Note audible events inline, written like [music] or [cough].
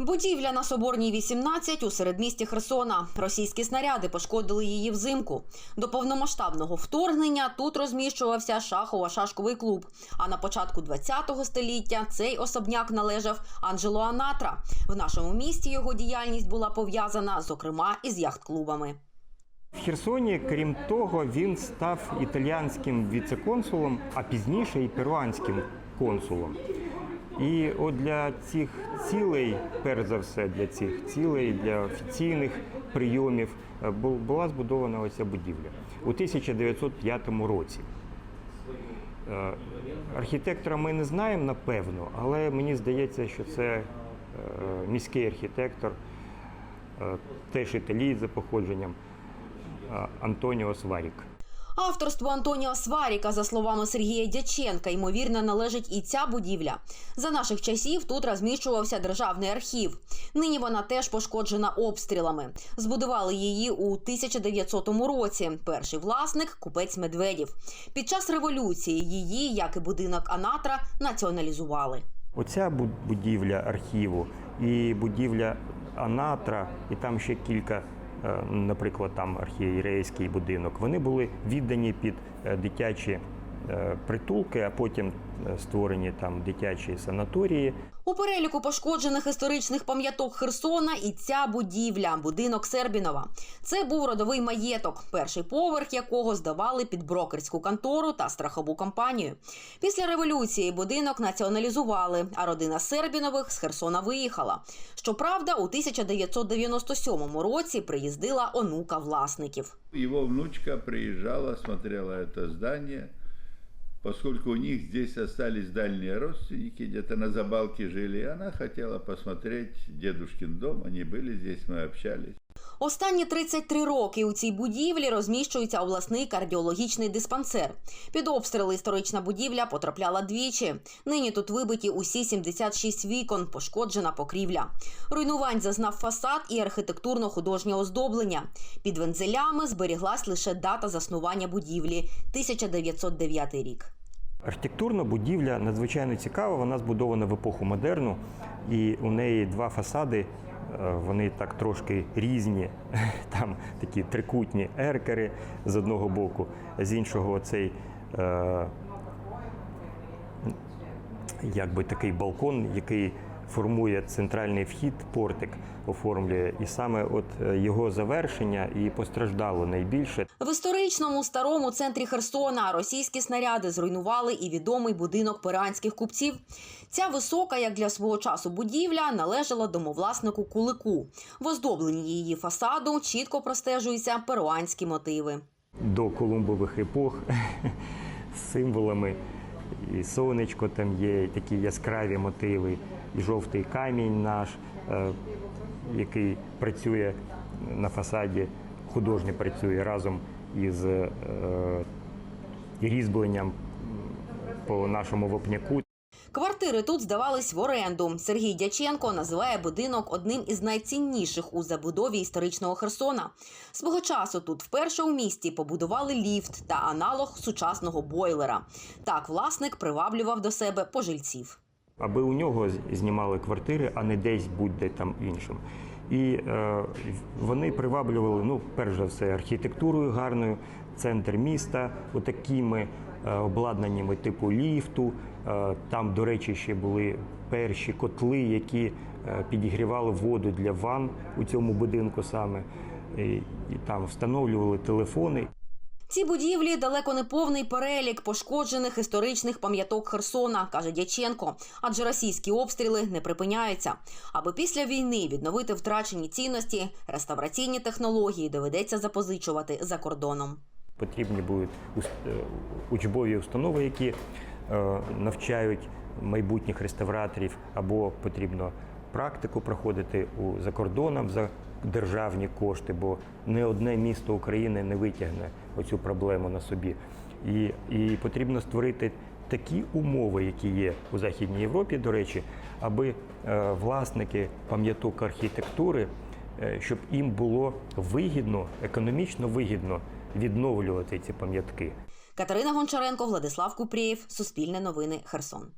Будівля на Соборній 18 у середмісті Херсона. Російські снаряди пошкодили її взимку. До повномасштабного вторгнення тут розміщувався шахово-шашковий клуб. А на початку 20-го століття цей особняк належав Анджело Анатра. В нашому місті його діяльність була пов'язана, зокрема, із яхт-клубами. В Херсоні, крім того, він став італіянським віце-консулом, а пізніше і перуанським консулом. І от для цих цілей, перш за все, для цих цілей, для офіційних прийомів е, була збудована оця будівля у 1905 році. Е, Архітектора ми не знаємо напевно, але мені здається, що це е, міський архітектор, теж італієць за походженням Антоніо Сварік. Авторство Антоніо Сваріка, за словами Сергія Дяченка, ймовірно, належить і ця будівля. За наших часів тут розміщувався державний архів. Нині вона теж пошкоджена обстрілами. Збудували її у 1900 році. Перший власник купець Медведів. Під час революції її, як і будинок Анатра, націоналізували. Оця бу- будівля архіву і будівля Анатра, і там ще кілька, наприклад, там архієрейський будинок, вони були віддані під е, дитячі е, притулки, а потім е, створені там дитячі санаторії. У переліку пошкоджених історичних пам'яток Херсона і ця будівля, будинок Сербінова. Це був родовий маєток, перший поверх якого здавали під брокерську контору та страхову компанію. Після революції будинок націоналізували, а родина Сербінових з Херсона виїхала. Щоправда, у 1997 році приїздила онука власників. Его внучка приезжала, смотрела это здание, поскольку у них здесь остались дальние родственники, где-то на Забалке жили, и она хотела посмотреть дедушкин дом, они были здесь, мы общались. Останні 33 роки у цій будівлі розміщується обласний кардіологічний диспансер. Під обстріли історична будівля потрапляла двічі. Нині тут вибиті усі 76 вікон, пошкоджена покрівля. Руйнувань зазнав фасад і архітектурно-художнє оздоблення. Під вензелями зберіглась лише дата заснування будівлі 1909 рік. Архітектурна будівля надзвичайно цікава. Вона збудована в епоху модерну, і у неї два фасади. Вони так трошки різні. [laughs] Там такі трикутні еркери з одного боку, з іншого цей е, якби такий балкон, який формує центральний вхід, портик оформлює. І саме от е, його завершення і постраждало найбільше. В історичному старому центрі Херсона російські снаряди зруйнували і відомий будинок перуанських купців. Ця висока, як для свого часу, будівля належала домовласнику Кулику. В оздобленні її фасаду чітко простежуються перуанські мотиви. до колумбових епох [laughs] з символами. І сонечко там є, і такі яскраві мотиви, і жовтий камінь наш, е, який працює на фасаді, художник працює разом із е, різьбленням по нашому вопняку. Квартири тут здавались в оренду. Сергій Дяченко називає будинок одним із найцінніших у забудові історичного Херсона. Свого часу тут вперше у місті побудували ліфт та аналог сучасного бойлера. Так власник приваблював до себе пожильців. аби у нього знімали квартири, а не десь будь-де там іншим. І е, вони приваблювали, ну, перш за все, архітектурою гарною, центр міста, отакими е, обладнаннями типу ліфту. Е, там, до речі, ще були перші котли, які е, підігрівали воду для ванн у цьому будинку саме. І там встановлювали телефони. Ці будівлі далеко не повний перелік пошкоджених історичних пам'яток Херсона, каже Дяченко, адже російські обстріли не припиняються. Аби після війни відновити втрачені цінності, реставраційні технології доведеться запозичувати за кордоном. Потрібні будуть е, учбові установи, які е, навчають майбутніх реставраторів, або потрібно практику проходити за кордоном за державні кошти, бо не одне місто України не витягне оцю проблему на собі. І, і потрібно створити такі умови, які є у Західній Європі, до речі, аби е, власники пам'яток архітектури щоб їм було вигідно, економічно вигідно відновлювати ці пам'ятки. Катерина Гончаренко, Владислав Купрієв, Суспільне новини, Херсон.